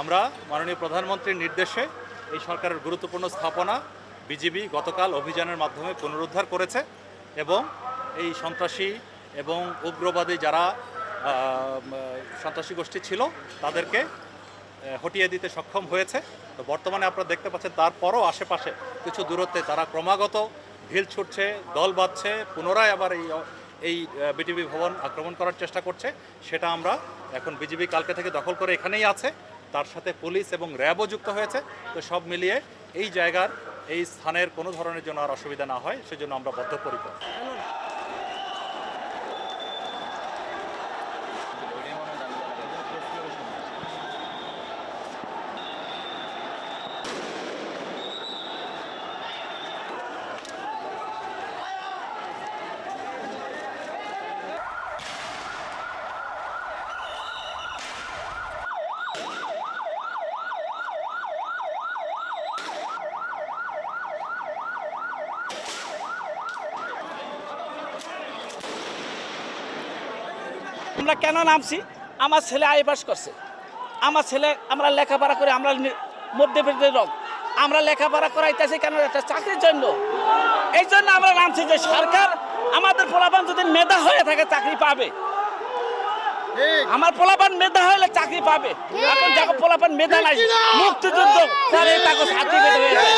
আমরা মাননীয় প্রধানমন্ত্রীর নির্দেশে এই সরকারের গুরুত্বপূর্ণ স্থাপনা বিজিবি গতকাল অভিযানের মাধ্যমে পুনরুদ্ধার করেছে এবং এই সন্ত্রাসী এবং উগ্রবাদী যারা সন্ত্রাসী গোষ্ঠী ছিল, তাদেরকে হটিয়ে দিতে সক্ষম হয়েছে। তো বর্তমানে আপনারা দেখতে পাচ্ছেন তারপরও আশেপাশে কিছু দূরত্বে তারা ক্রমাগত ঢিল ছুটছে, দল বাঁধছে, পুনরায় আবার এই এই বিটিভি ভবন আক্রমণ করার চেষ্টা করছে। সেটা আমরা এখন বিজিবি কালকে থেকে দখল করে এখানেই আছে। তার সাথে পুলিশ এবং র্যাবও যুক্ত হয়েছে। তো সব মিলিয়ে এই জায়গার, এই স্থানের কোনো ধরনের জন্য আর অসুবিধা না হয়, সেজন্য আমরা বদ্ধপরিকর। আমরা কেন নামছি? আমার ছেলে আই পাস করছে। আমার ছেলে আমরা লেখাপড়া করে আমরা মধ্যবিত্তের লোক। আমরা লেখাপড়া করাইতেছি কেন? একটা চাকরির জন্য। এই জন্য আমরা নামছি যে সরকার আমাদের পোলাপান যদি মেধা হয়ে থাকে চাকরি পাবে। আমার পোলাপান মেধা হলে চাকরি পাবে। এখন দেখো পোলাপান মেধা নাই। মুক্তিযুদ্ধ তাহলে তাকে সার্টিফিকেট হয়েছে।